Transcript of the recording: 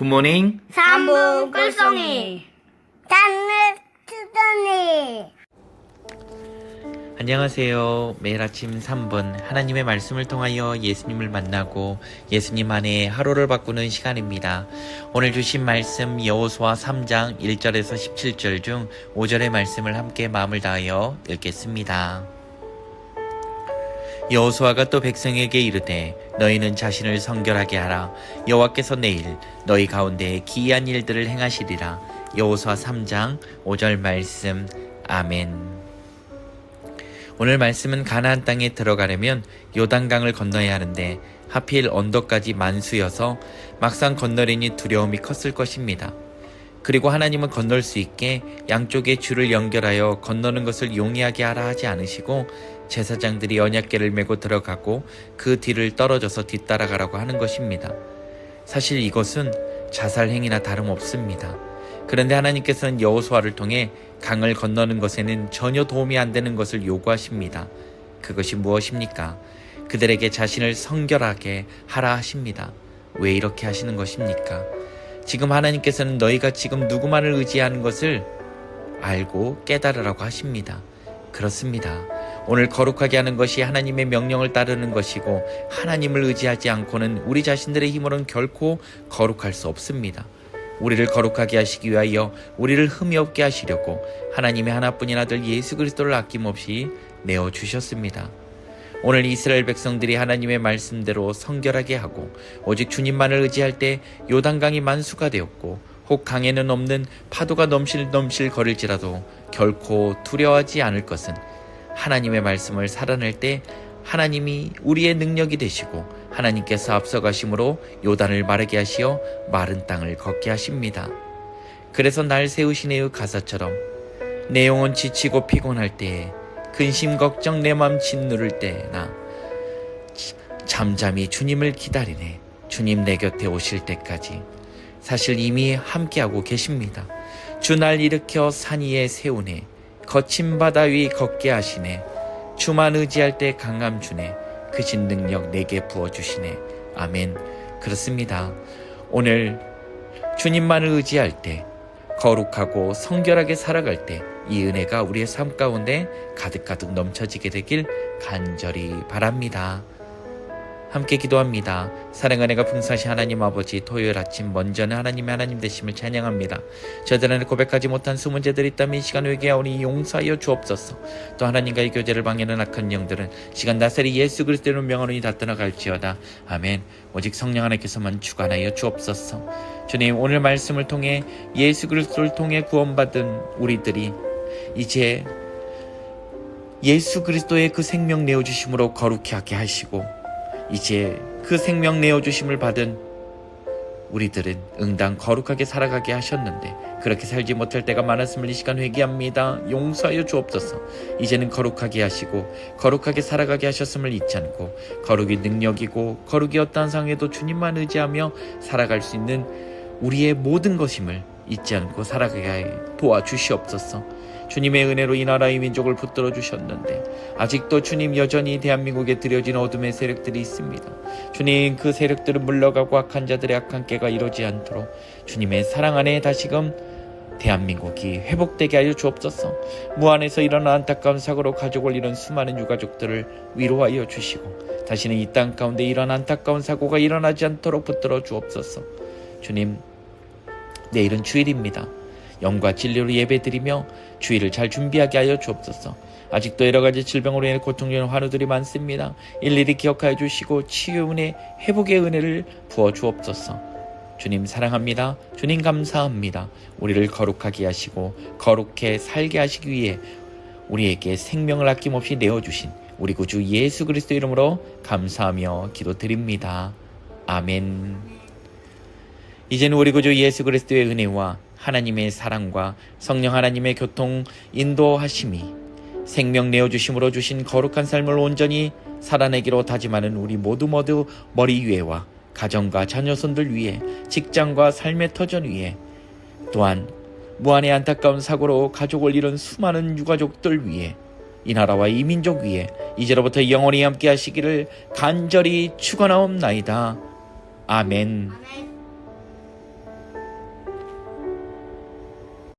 굿모닝. 삼분 꿀송이 단을 트더니 안녕하세요. 매일 아침 3분 하나님의 말씀을 통하여 예수님을 만나고 예수님 안에 하루를 바꾸는 시간입니다. 오늘 주신 말씀 여호수아 3장 1절에서 17절 중 5절의 말씀을 함께 마음을 다하여 읽겠습니다. 여호수아가 또 백성에게 이르되 너희는 자신을 성결하게 하라 여호와께서 내일 너희 가운데 기이한 일들을 행하시리라 여호수아 3장 5절 말씀 아멘. 오늘 말씀은 가나안 땅에 들어가려면 요단강을 건너야 하는데 하필 언덕까지 만수여서 막상 건너려니 두려움이 컸을 것입니다. 그리고 하나님은 건널 수 있게 양쪽에 줄을 연결하여 건너는 것을 용이하게 하라 하지 않으시고 제사장들이 언약궤를 메고 들어가고 그 뒤를 떨어져서 뒤따라가라고 하는 것입니다. 사실 이것은 자살 행위나 다름없습니다. 그런데 하나님께서는 여호수아를 통해 강을 건너는 것에는 전혀 도움이 안 되는 것을 요구하십니다. 그것이 무엇입니까? 그들에게 자신을 성결하게 하라 하십니다. 왜 이렇게 하시는 것입니까? 지금 하나님께서는 너희가 지금 누구만을 의지하는 것을 알고 깨달으라고 하십니다. 그렇습니다. 오늘 거룩하게 하는 것이 하나님의 명령을 따르는 것이고 하나님을 의지하지 않고는 우리 자신들의 힘으로는 결코 거룩할 수 없습니다. 우리를 거룩하게 하시기 위하여 우리를 흠이 없게 하시려고 하나님의 하나뿐인 아들 예수 그리스도를 아낌없이 내어 주셨습니다. 오늘 이스라엘 백성들이 하나님의 말씀대로 성결하게 하고 오직 주님만을 의지할 때 요단강이 만수가 되었고 혹 강에는 없는 파도가 넘실 넘실 거릴지라도 결코 두려워하지 않을 것은 하나님의 말씀을 살아낼 때 하나님이 우리의 능력이 되시고 하나님께서 앞서가심으로 요단을 마르게 하시어 마른 땅을 걷게 하십니다. 그래서 날 세우신 이의 가사처럼 내 영혼 지치고 피곤할 때에 근심 걱정 내 맘 짓누를 때나 잠잠히 주님을 기다리네. 주님 내 곁에 오실 때까지. 사실 이미 함께하고 계십니다. 주 날 일으켜 산 위에 세우네. 거친 바다 위 걷게 하시네. 주만 의지할 때 강함 주네. 그신 능력 내게 부어 주시네. 아멘. 그렇습니다. 오늘 주님만을 의지할 때 거룩하고 성결하게 살아갈 때 이 은혜가 우리의 삶 가운데 가득가득 넘쳐지게 되길 간절히 바랍니다. 함께 기도합니다. 사랑의 은혜가 풍성하신 하나님 아버지 토요일 아침 먼저는 하나님의 하나님 되심을 찬양합니다. 저들 안에 고백하지 못한 수문제들이 있다면 이 시간 회개하오니 용서하여 주옵소서. 또 하나님과의 교제를 방해하는 악한 영들은 시간 나사리 예수 그리스도의 명언이 다 떠나갈지어다. 아멘. 오직 성령 하나님께서만 주관하여 주옵소서. 주님 오늘 말씀을 통해 예수 그리스도를 통해 구원받은 우리들이 이제 예수 그리스도의 그 생명 내어 주심으로 거룩히 하게 하시고 이제 그 생명 내어 주심을 받은 우리들은 응당 거룩하게 살아가게 하셨는데 그렇게 살지 못할 때가 많았음을 이 시간 회개합니다. 용서하여 주옵소서. 이제는 거룩하게 하시고 거룩하게 살아가게 하셨음을 잊지 않고 거룩이 능력이고 거룩이 어떠한 상황에도 주님만 의지하며 살아갈 수 있는 우리의 모든 것임을 잊지 않고 살아가게 도와주시옵소서. 주님의 은혜로 이 나라의 민족을 붙들어 주셨는데 아직도 주님 여전히 대한민국에 들여진 어둠의 세력들이 있습니다. 주님 그 세력들은 물러가고 악한 자들의 악한 깨가 이루지 않도록 주님의 사랑 안에 다시금 대한민국이 회복되게 하여 주옵소서. 무안에서 일어난 안타까운 사고로 가족을 잃은 수많은 유가족들을 위로하여 주시고 다시는 이 땅 가운데 이런 안타까운 사고가 일어나지 않도록 붙들어 주옵소서. 주님 내일은 주일입니다. 영과 진리로 예배드리며 주일을 잘 준비하게 하여 주옵소서. 아직도 여러 가지 질병으로 인해 고통되는 환우들이 많습니다. 일일이 기억하여 주시고 치유 은혜, 회복의 은혜를 부어 주옵소서. 주님 사랑합니다. 주님 감사합니다. 우리를 거룩하게 하시고 거룩해 살게 하시기 위해 우리에게 생명을 아낌없이 내어 주신 우리 구주 예수 그리스도 이름으로 감사하며 기도드립니다. 아멘. 이제는 우리 구주 예수 그리스도의 은혜와 하나님의 사랑과 성령 하나님의 교통 인도하심이 생명 내어 주심으로 주신 거룩한 삶을 온전히 살아내기로 다짐하는 우리 모두 모두 머리 위에와 가정과 자녀손들 위에 직장과 삶의 터전 위에 또한 무한의 안타까운 사고로 가족을 잃은 수많은 유가족들 위에 이 나라와 이 민족 위에 이제로부터 영원히 함께 하시기를 간절히 축원하옵나이다. 아멘. 아멘